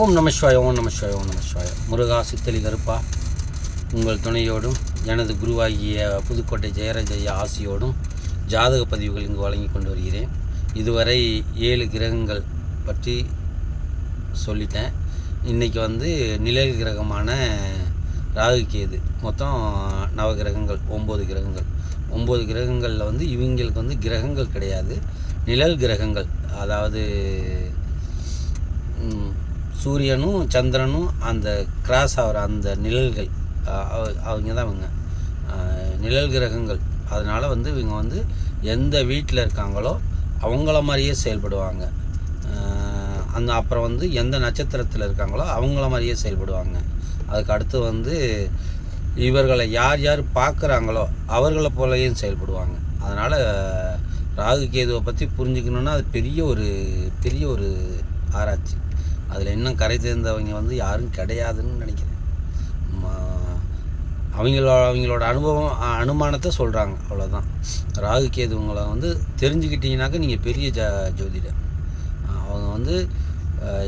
ஓம் நம சிவாய ஓம் நம சிவாய ஓம் நம சிவாய. முருகா சித்தலி கருப்பா உங்கள் துணையோடும் எனது குருவாகிய புதுக்கோட்டை ஜெயராஜையா ஆசியோடும் ஜாதக பதிவுகள் இங்கு வழங்கி கொண்டு வருகிறேன். இதுவரை ஏழு கிரகங்கள் பற்றி சொல்லிட்டேன். இன்றைக்கி வந்து நிழல் கிரகமான ராகு கேது. மொத்தம் நவகிரகங்கள் ஒம்பது கிரகங்கள். ஒம்பது கிரகங்களில் வந்து இவங்களுக்கு வந்து கிரகங்கள் கிடையாது. நிழல் கிரகங்கள் அதாவது சூரியனும் சந்திரனும் அந்த கிராஸ் ஆகிற அந்த நிழல்கள் அவ- அவங்க தான் இவங்க. நிழல் கிரகங்கள். அதனால் வந்து இவங்க வந்து எந்த வீட்டில் இருக்காங்களோ அவங்கள மாதிரியே செயல்படுவாங்க. அந்த அப்புறம் வந்து எந்த நட்சத்திரத்தில் இருக்காங்களோ அவங்கள மாதிரியே செயல்படுவாங்க. அதுக்கு அடுத்து வந்து இவர்களை யார் யார் பார்க்குறாங்களோ அவர்களை போலயும் செயல்படுவாங்க. அதனால் ராகு கேதுவை பற்றி புரிஞ்சுக்கணுன்னா அது பெரிய ஒரு பெரிய ஒரு ஆராய்ச்சி. அதில் இன்னும் கரை தேர்ந்தவங்க வந்து யாரும் கிடையாதுன்னு நினைக்கிறேன். ம- அவங்களோட அவங்களோட அனுபவம் அனுமானத்தை சொல்கிறாங்க அவ்வளோதான் ராகு கேதுவங்களை வந்து தெரிஞ்சுக்கிட்டீங்கனாக்கா நீங்கள் பெரிய ஜ ஜோதிடர். அவங்க வந்து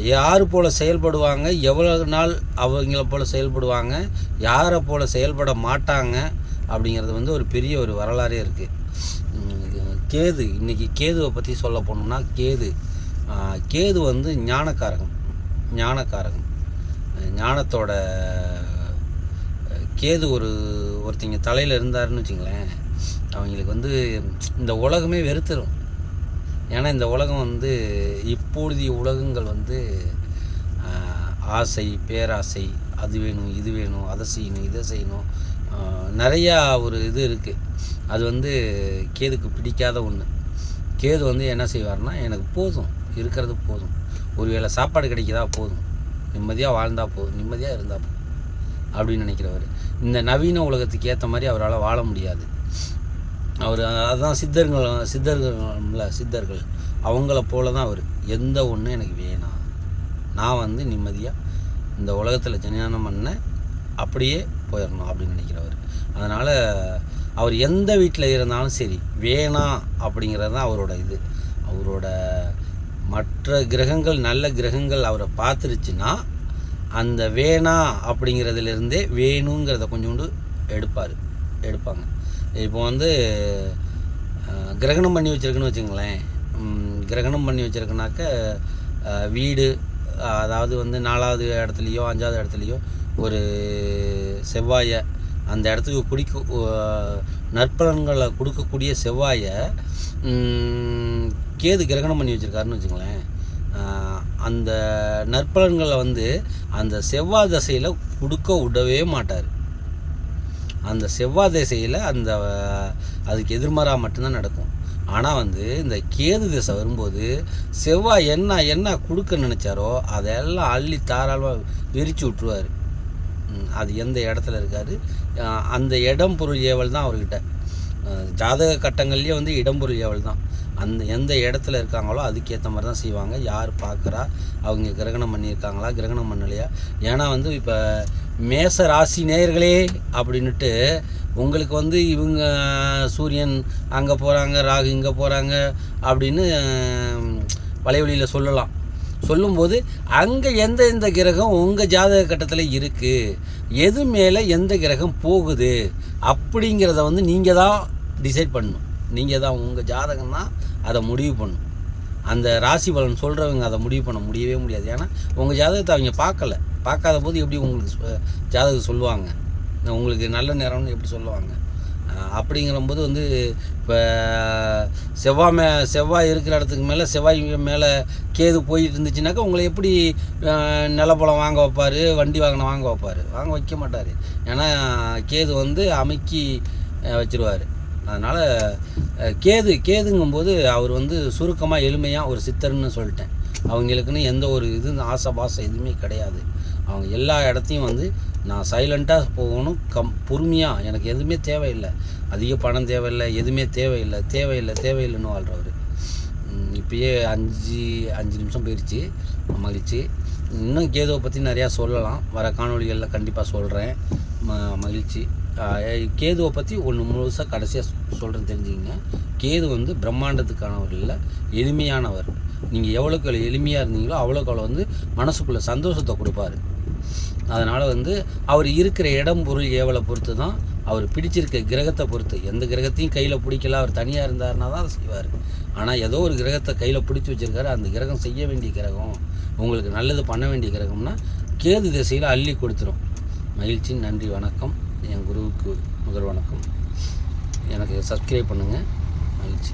யார் போல் செயல்படுவாங்க எவ்வளோ நாள் அவங்கள போல் செயல்படுவாங்க யாரை போல் செயல்பட மாட்டாங்க அப்படிங்கிறது வந்து ஒரு பெரிய ஒரு வரலாறே இருக்குது கேது இன்றைக்கி கேதுவை பற்றி சொல்ல போனோம்னா கேது கேது வந்து ஞானக்காரகம். ஞானக்காரகம். ஞானத்தோட கேது ஒரு ஒருத்தங்க தலையில் இருந்தாருன்னு வச்சுங்களேன் அவங்களுக்கு வந்து இந்த உலகமே வெறுத்துரும். ஏன்னா இந்த உலகம் வந்து இப்பொழுதைய உலகங்கள் வந்து ஆசை பேராசை அது வேணும் இது வேணும் அதை செய்யணும் இதை செய்யணும் நிறையா ஒரு இது இருக்குது அது வந்து கேதுக்கு பிடிக்காத ஒன்று கேது வந்து என்ன செய்வார்னா எனக்கு போதும். இருக்கிறது போதும். ஒருவேளை சாப்பாடு கிடைக்குதா? போதும். நிம்மதியாக வாழ்ந்தால் போதும் நிம்மதியாக இருந்தால் போதும் அப்படின்னு நினைக்கிறவர். இந்த நவீன உலகத்துக்கு ஏற்ற மாதிரி அவரால் வாழ முடியாது. அவர் அதுதான் சித்தர்கள் சித்தர்கள்ல சித்தர்கள். அவங்கள போல தான் அவர். எந்த ஒன்றும் எனக்கு வேணாம். நான் வந்து நிம்மதியாக இந்த உலகத்தில் ஜனியானம் பண்ண அப்படியே போயிடணும் அப்படின்னு நினைக்கிறவர். அதனால் அவர் எந்த வீட்டில் இருந்தாலும் சரி வேணாம் அப்படிங்கிறது தான் அவரோட இது. அவரோட மற்ற கிரகங்கள் நல்ல கிரகங்கள் அவரை பார்த்துருச்சுன்னா அந்த வேணாம் அப்படிங்கிறதுலேருந்தே வேணுங்கிறத கொஞ்சோண்டு எடுப்பார் எடுப்பாங்க. இப்போ வந்து கிரகணம் பண்ணி வச்சுருக்குன்னு வச்சுங்களேன். கிரகணம் பண்ணி வச்சுருக்குனாக்க வீடு அதாவது வந்து நாலாவது இடத்துலையோ அஞ்சாவது இடத்துலையோ ஒரு செவ்வாயை அந்த இடத்துக்கு குடிக்க நற்பலன்களை கொடுக்கக்கூடிய செவ்வாயை கேது கிரகணம் பண்ணி வச்சுருக்காருன்னு வச்சுங்களேன் அந்த நற்பலன்களை வந்து அந்த செவ்வாய் தசையில் கொடுக்க விடவே மாட்டார். அந்த செவ்வாய் திசையில் அந்த அதுக்கு எதிர்மறாக மட்டும்தான் நடக்கும். ஆனால் வந்து இந்த கேது திசை வரும்போது செவ்வாய் என்ன என்ன கொடுக்க நினச்சாரோ அதெல்லாம் அள்ளி தாராளமாக விரித்து விட்ருவார் அது எந்த இடத்துல இருக்காரு? அந்த இடம் பொருள் ஏவல் தான் அவர்கிட்ட. ஜாதக கட்டங்கள்லேயே வந்து இடம் ஏவல் தான். அந்த எந்த இடத்துல இருக்காங்களோ அதுக்கேற்ற மாதிரி தான் செய்வாங்க. யார் பார்க்குறா அவங்க கிரகணம் பண்ணியிருக்காங்களா கிரகணம் பண்ணலையா? ஏன்னா வந்து இப்போ மேச ராசி நேயர்களே அப்படின்னுட்டு உங்களுக்கு வந்து இவங்க சூரியன் அங்கே போகிறாங்க ராகு இங்கே போகிறாங்க அப்படின்னு வலைவழியில் சொல்லலாம். சொல்லும்போது அங்கே எந்த எந்த கிரகம் உங்கள் ஜாதக கட்டத்தில் இருக்குது எது மேலே எந்த கிரகம் போகுது அப்படிங்கிறத வந்து நீங்கள் தான் டிசைட் பண்ணணும். நீங்கள் தான் உங்கள் ஜாதகம் தான் அதை முடிவு பண்ணணும். அந்த ராசி பலன் சொல்கிறவங்க அதை முடிவு பண்ண முடியவே முடியாது. ஏன்னா உங்கள் ஜாதகத்தை அவங்க பார்க்கல. பார்க்காத போது எப்படி உங்களுக்கு ஜாதகம் சொல்லுவாங்க? உங்களுக்கு நல்ல நேரம்னு எப்படி சொல்லுவாங்க? அப்படிங்கிறம்போது வந்து இப்போ செவ்வாய் மே செவ்வாய் இருக்கிற இடத்துக்கு மேலே செவ்வாய் மேலே கேது போயிட்டு இருந்துச்சுனாக்கா உங்களை எப்படி நிலப்பழம் வாங்க வைப்பார்? வண்டி வாகனம் வாங்க வைப்பார்? வாங்க வைக்க மாட்டார். ஏன்னா கேது வந்து அமைக்கி வச்சுருவார். அதனால் கேது கேதுங்கும்போது அவர் வந்து சுருக்கமாக எளிமையாக ஒரு சித்தர்னு சொல்லிட்டேன். அவங்களுக்குன்னு எந்த ஒரு இது ஆசை பாசம் எதுவுமே கிடையாது. அவங்க எல்லா இடத்தையும் வந்து நான் சைலண்ட்டாக போகணும் கம் பொறுமையாக எனக்கு எதுவுமே தேவையில்லை. அதிக பணம் தேவையில்லை எதுவுமே தேவையில்லை தேவையில்லை தேவையில்லைன்னு வாழ்கிறவர் இப்பயே அஞ்சு அஞ்சு நிமிஷம் போயிடுச்சு மகிழ்ச்சி. இன்னும் கேதுவை பற்றி நிறையா சொல்லலாம். வர காணொளிகளில் கண்டிப்பாக சொல்கிறேன் ம மகிழ்ச்சி. கேதுவை பற்றி ஒன்று முழுசாக கடைசியாக சொல்கிறேன் தெரிஞ்சுக்கங்க. கேது வந்து பிரம்மாண்டத்துக்கானவர் இல்லை எளிமையானவர். நீங்கள் எவ்வளோக்கு எவ்வளோ எளிமையாக இருந்தீங்களோ அவ்வளோக்கு அவ்வளோ வந்து மனசுக்குள்ளே சந்தோஷத்தை கொடுப்பாரு. அதனால் வந்து அவர் இருக்கிற இடம் பொருள் ஏவலை பொறுத்து தான் அவர் பிடிச்சிருக்க கிரகத்தை பொறுத்து. எந்த கிரகத்தையும் கையில் பிடிக்கல அவர் தனியாக இருந்தாருன்னா தான் செய்வார். ஆனால் ஏதோ ஒரு கிரகத்தை கையில் பிடிச்சி வச்சிருக்காரு அந்த கிரகம் செய்ய வேண்டிய கிரகம் உங்களுக்கு நல்லது பண்ண வேண்டிய கிரகம்னா கேது திசையில் அள்ளி கொடுத்துரும். மகிழ்ச்சி நன்றி வணக்கம். என் குருவுக்கு முதல் வணக்கம். எனக்கு சப்ஸ்கிரைப் பண்ணுங்கள் மகிழ்ச்சி.